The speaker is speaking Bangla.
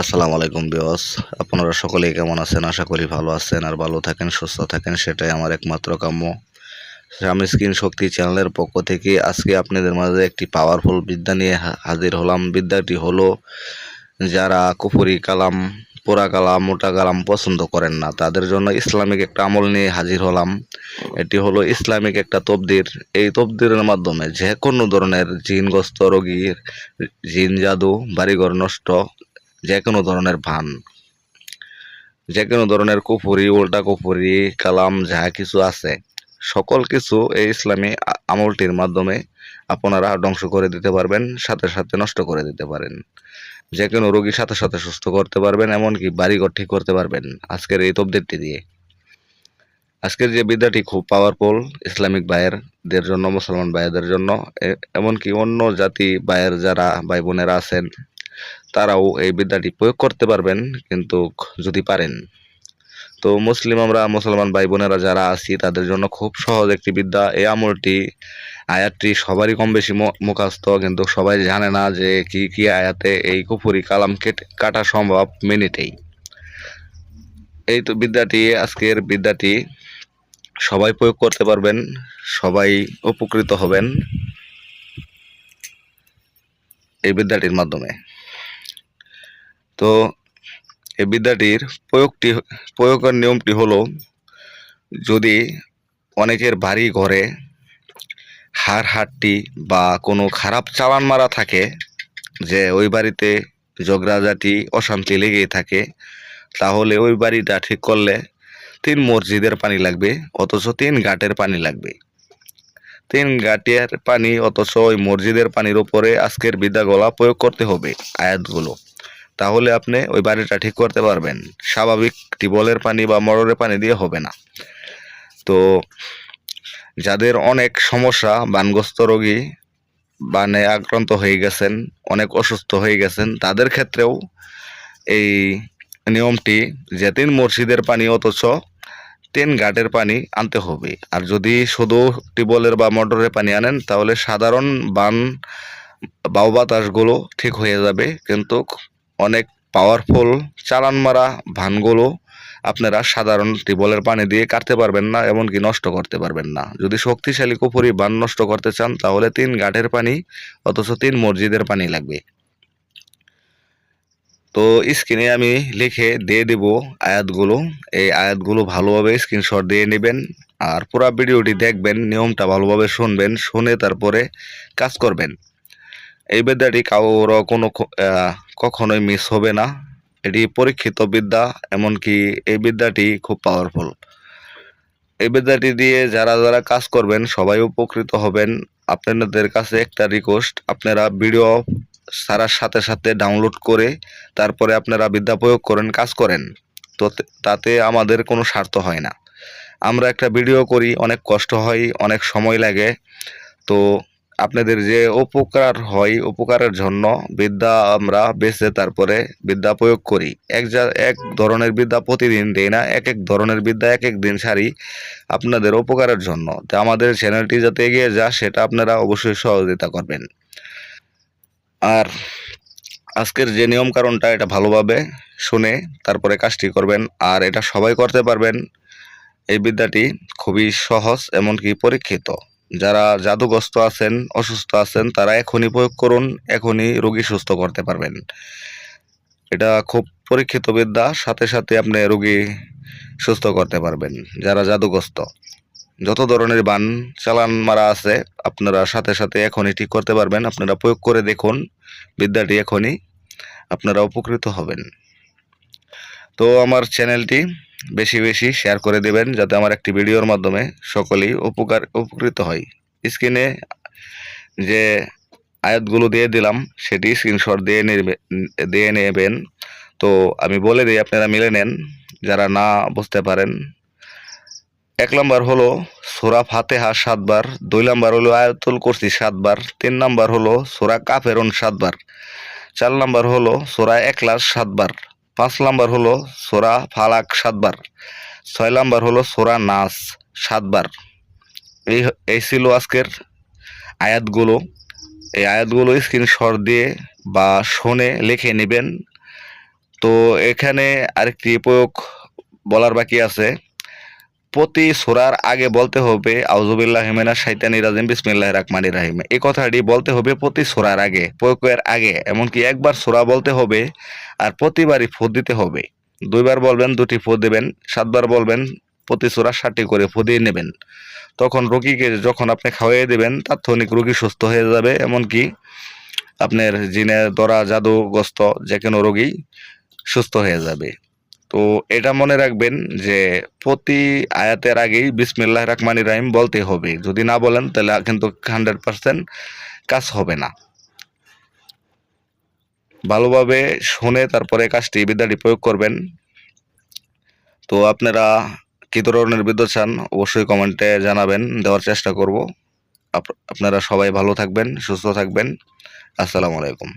আসসালামু আলাইকুম বিওস আপনারা সকলেই কেমন আছেন? আশা করি ভালো আছেন আর ভালো থাকেন, সুস্থ থাকেন, সেটাই আমার একমাত্র কাম্য। স্বামী স্ক্রিন শক্তি চ্যানেলের পক্ষ থেকে আজকে আপনাদের মাঝে একটি পাওয়ারফুল বিদ্যা নিয়ে হাজির হলাম। বিদ্যাটি হলো, যারা কুফুরি কালাম, পোড়া কালাম, মোটা কালাম পছন্দ করেন না, তাদের জন্য ইসলামিক একটা আমল নিয়ে হাজির হলাম। এটি হলো ইসলামিক একটা তবদির। এই তবদিরের মাধ্যমে যে কোনো ধরনের জিনগ্রস্ত রোগীর জিন, জাদু, বাড়িঘর নষ্ট যে কোনো ধরনের ভান যে কোনো ধরনের কুফুরি, উল্টা কুফুরি, কালাম, যা কিছু আছে, সকল কিছু এই ইসলামী আমলটির মাধ্যমে আপনারা ধ্বংস করে দিতে পারবেন, সাথে সাথে নষ্ট করে দিতে পারেন। যে কোনো রোগীর সাথে সাথে সুস্থ করতে পারবেন, এমনকি বাড়িঘর ঠিক করতে পারবেন। আজকের এই তবদিরটি দিয়ে। আজকের যে বিদ্যাটি খুব পাওয়ারফুল ইসলামিক ভাইয়েরদের জন্য, মুসলমান ভাইয়েদের জন্য এমনকি অন্য জাতি ভাইয়ের যারা ভাই বোনেরা আছেন তারাও এই বিদ্যাটি প্রয়োগ করতে পারবেন, কিন্তু যদি পারেন। তো মুসলিম আমরা, মুসলমান ভাই বোনেরা যারা আছি, তাদের জন্য খুব সহজ একটি বিদ্যা। এই আমলটি, আয়াতটি সবারই কম বেশি মু- মুখস্থ কিন্তু সবাই জানে না যে কি কি আয়াতে এই কুফুরি কালাম কেটে, কাটা সম্ভব মিনিটেই। এই তো বিদ্যাটি, আজকের বিদ্যাটি, সবাই প্রয়োগ করতে পারবেন, সবাই উপকৃত হবেন এই বিদ্যাটির মাধ্যমে। তো এই বিদ্যাটির প্রয়োগটি, প্রয়োগের নিয়মটি হলো, যদি অনেকের বাড়ি ঘরে হাড় হাড্ডি বা কোনো খারাপ চালান মারা থাকে, যে ওই বাড়িতে ঝগড়াঝাটি অশান্তি লেগেই থাকে, তাহলে ওই বাড়িটা ঠিক করলে তিন মসজিদের পানি লাগবে, অথচ তিন ঘাটের পানি লাগবে। তিন ঘাটের পানি, অথচ ওই মসজিদের পানির উপরে আজকের বিদ্যাগলা প্রয়োগ করতে হবে, আয়াতগুলো। তাহলে আপনি ওই বাড়িটা ঠিক করতে পারবেন। স্বাভাবিক টিউবওয়েলের পানি বা মররের পানি দিয়ে হবে না। তো যাদের অনেক সমস্যা, বানগ্রস্ত রোগী, বানে আক্রান্ত হয়ে গেছেন, অনেক অসুস্থ হয়ে গেছেন, তাদের ক্ষেত্রেও এই নিয়মটি যে তিন মসজিদের পানি অথচ তিন ঘাটের পানি আনতে হবে। আর যদি শুধু টিউবওয়েলের বা মোটরের পানি আনেন, তাহলে সাধারণ বান বাউ বাতাসগুলো ঠিক হয়ে যাবে। কিন্তু অনেক পাওয়ারফুল চালান মারা ভানগুলো আপনারা সাধারণ টিবলের পানি দিয়ে কাটতে পারবেন না, এমনকি নষ্ট করতে পারবেন না। যদি শক্তিশালী কুপুরি বান নষ্ট করতে চান, তাহলে তিন ঘাটের পানি, অথচ তিন মসজিদের পানি লাগবে। তো স্ক্রিনে আমি লিখে দিয়ে দেব আয়াতগুলো। এই আয়াতগুলো ভালোভাবে স্ক্রিনশট দিয়ে নেবেন আর পুরো ভিডিওটি দেখবেন, নিয়মটা ভালোভাবে শুনবেন, শুনে তারপরে কাজ করবেন। এই বিদ্যাটি কারোর কোনো কখনোই মিস হবে না। এটি পরীক্ষিত বিদ্যা, এমনকি এই বিদ্যাটি খুব পাওয়ারফুল এই বিদ্যাটি দিয়ে যারা যারা কাজ করবেন, সবাই উপকৃত হবেন। আপনাদের কাছে একটা রিকোয়েস্ট আপনারা ভিডিও সারার সাথে সাথে ডাউনলোড করে তারপরে আপনারা বিদ্যা প্রয়োগ করেন, কাজ করেন। তো তাতে আমাদের কোনো স্বার্থ হয় না। আমরা একটা ভিডিও করি, অনেক কষ্ট হয়, অনেক সময় লাগে। তো আপনাদের যে উপকার হয়, উপকারের জন্য বিদ্যা আমরা বেছে তারপরে বিদ্যা প্রয়োগ করি। এক যা, এক ধরনের বিদ্যা প্রতিদিন দেই না, এক এক ধরনের বিদ্যা এক এক দিন সারি আপনাদের উপকারের জন্য। তো আমাদের চ্যানেলটি যাতে এগিয়ে যা সেটা আপনারা অবশ্যই সহযোগিতা করবেন। আর আজকের যে নিয়ম কারণটা এটা ভালোভাবে শুনে তারপরে কাজটি করবেন। আর এটা সবাই করতে পারবেন। এই বিদ্যাটি খুবই সহজ, এমনকি পরীক্ষিত। যারা জাদুগ্রস্ত আছেন, অসুস্থ আছেন, তারা এখনই প্রয়োগ করুন, এখনই রোগী সুস্থ করতে পারবেন। এটা খুব পরীক্ষিত বিদ্যা, সাথে সাথে আপনি রোগী সুস্থ করতে পারবেন, যারা জাদুগ্রস্ত। যত ধরনের বান চালান মারা আছে, আপনারা সাথে সাথে এখনই ঠিক করতে পারবেন, আপনারা প্রয়োগ করে দেখুন, বিদ্যাটি এখনই আপনারা উপকৃত হবেন। তো আমার চ্যানেলটি বেশি বেশি শেয়ার করে দেবেন যাতে আমার একটি ভিডিওর মাধ্যমে সকলেই উপকার, উপকৃত হয়। স্ক্রিনে যে আয়াতগুলো দিয়ে দিলাম, সেটি স্ক্রিনশট দিয়ে নেবে, দিয়ে নেবেন। তো আমি বলে দিই, আপনারা মিলে নেন। যারা না বুঝতে পারেন, এক নম্বর হলো সোরা ফাতেহা সাতবার, দুই নম্বর হলো আয়াতুল কুরসি সাতবার, তিন নম্বর হলো সোরা কাফেরুন সাতবার, চার নম্বর হলো সোরা একলাস সাতবার। পাঁচ নাম্বার হলো সোরা ফালাক সাতবার। ছয় নাম্বার হলো সোরা নাস সাতবার। এই এই ছিল আজকের আয়াতগুলো। এই আয়াতগুলো স্ক্রিনশট দিয়ে বা শোনে লিখে নেবেন। তো এখানে আরেকটি প্রয়োগ বলার বাকি আছে। প্রতি সোরার আগে বলতে হবে আউজুবিল্লাহ হিমেনা শাইতানি রাজিম বিসমিল্লাহ রাহমানির রাহিম। এই কথাটি বলতে হবে প্রতি সোরার আগে, প্রয়োগের আগে, এমনকি একবার সোরা বলতে হবে আর প্রতিবারই ফোদ দিতে হবে। দুইবার বলবেন, দুটি ফোদ দেবেন, সাতবার বলবেন, প্রতি সোরা ষাটটি করে ফোদ দিয়ে নেবেন। তখন রোগীকে যখন আপনি খাওয়াই দেবেন, তাৎক্ষণিক রোগী সুস্থ হয়ে যাবে, এমনকি আপনার জিনে দরা জাদুগ্রস্ত যে কোনো রোগী সুস্থ হয়ে যাবে। তো এটা মনে রাখবেন যে প্রতি আয়াতের আগেই বিসমিল্লাহ রহমান রাহিম বলতে হবে। যদি না বলেন, তাহলে কিন্তু হান্ড্রেড পার্সেন্ট কাজ হবে না। ভালোভাবে শুনে তারপরে কাজটি, বিদ্যাটি প্রয়োগ করবেন। তো আপনারা কী ধরনের বিদ্যুৎ চান, অবশ্যই কমেন্টে জানাবেন, দেওয়ার চেষ্টা করব। আপ- আপনারা সবাই ভালো থাকবেন, সুস্থ থাকবেন। আসসালামু আলাইকুম।